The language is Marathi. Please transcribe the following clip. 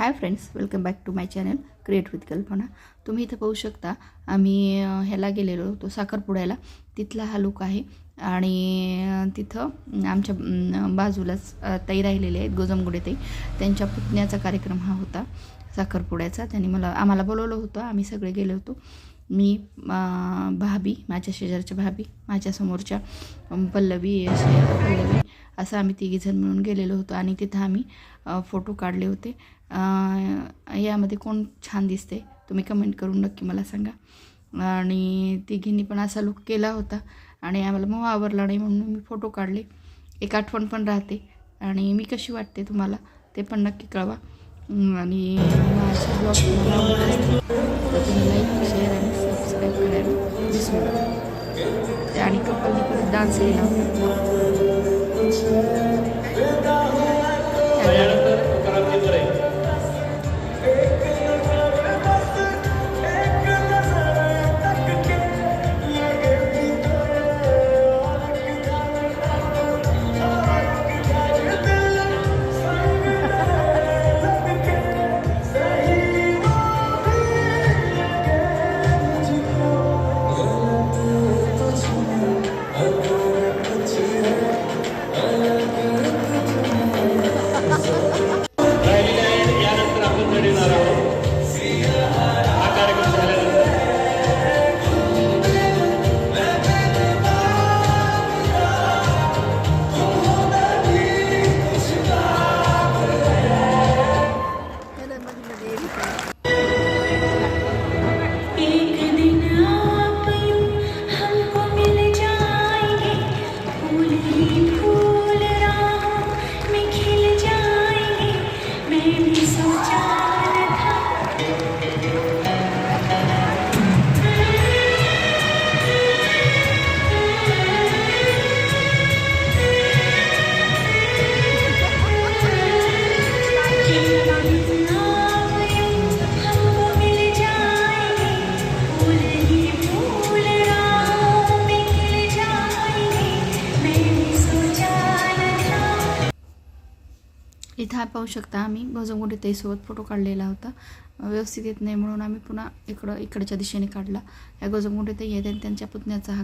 Hi friends welcome back to my channel create with Kalpana तुम्ही इथं पाहू शकता आम्ही ह्याला गेलेलो होतो साखरपुड्याला. तिथला हा लुक आहे. आणि तिथं आमच्या बाजूलाच ताई राहिलेले आहेत गोजमगुडे ताई. त्यांच्या पुतण्याचा कार्यक्रम हा होता साखरपुड्याचा. त्यांनी मला आम्हाला बोलवलं होतं आम्ही सगळे गेलो होतो. मी भाभी माझ्या शेजारच्या भाभी माझ्यासमोरच्या पल्लवी पल्लवी. असं आम्ही तिघीजण मिळून गेलेलो होतो आणि तिथं आम्ही फोटो काढले होते. यामध्ये कोण छान दिसते तुम्ही कमेंट करून नक्की मला सांगा. आणि तिघींनी पण असा लुक केला होता आणि आम्हाला मग आवरला नाही म्हणून मी फोटो काढले. एक आठवण पण राहते आणि मी कशी वाटते तुम्हाला ते पण नक्की कळवा. आणि माझ्या ब्लॉग तर तुम्ही लाईक शेअर आणि सबस्क्राईब करायला विसरू नका. आणि कपलनी परत डान्स केला 자, 여러분. इथं हा पाहू शकता आम्ही. गौजमगुंडी ताईसोबत फोटो काढलेला होता. व्यवस्थित येत नाही म्हणून आम्ही पुन्हा इकडं इकडच्या दिशेने काढला. या गौजमगुंडी ताई आहेत आणि त्यांच्या पुतण्याचा हा